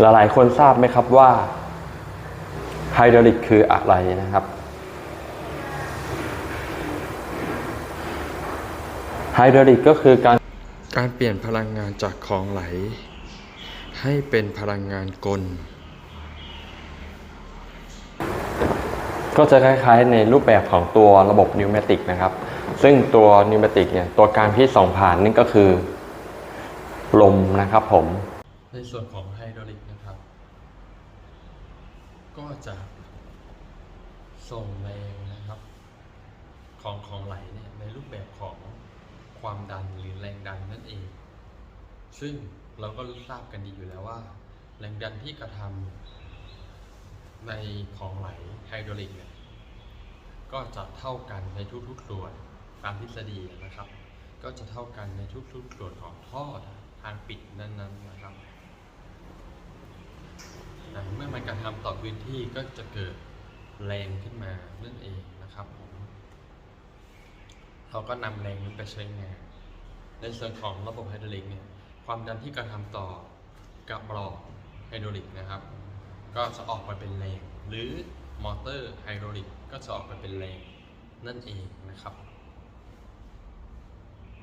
หลายๆคนทราบไหมครับว่าไฮดรอลิกคืออะไรนะครับไฮดรอลิกก็คือการการเปลี่ยนพลังงานจากของไหล ให้เป็นพลังงานกล ก็จะคล้ายๆในรูปแบบของตัวระบบนิวเมติกนะครับ ซึ่งตัวนิวเมติกเนี่ยตัวการที่ส่งผ่านนี่ก็คือ ลมนะครับผม ในส่วนของไฮดรอลิกนะครับ ก็จะส่งแรงนะครับ ของของไหลเนี่ยในรูปแบบของความดันหรือแรงดันนั่นเอง ซึ่งเราก็ทราบกันดีอยู่แล้วว่า แรงดันที่กระทำในของไหลไฮดรอลิกเนี่ยก็จะเท่ากันในทุกๆส่วนตามทฤษฎีนะครับ ก็จะเท่ากันในทุกๆส่วนของท่อทางปิดนั้นๆนะครับอะ เมื่อมันกระทำต่อพื้นที่ก็จะเกิดแรงขึ้นมานั่นเองนะครับผมเราก็นำแรงนี้ไปใช้งาน ในส่วนของระบบไฮดรอลิกเนี่ยความดันที่กระทำต่อกับหลอดไฮดรอลิกนะครับ ก็จะออกมาเป็นแรง หรือมอเตอร์ไฮดรอลิกก็จะออกมาเป็นแรงนั่นเองนะครับ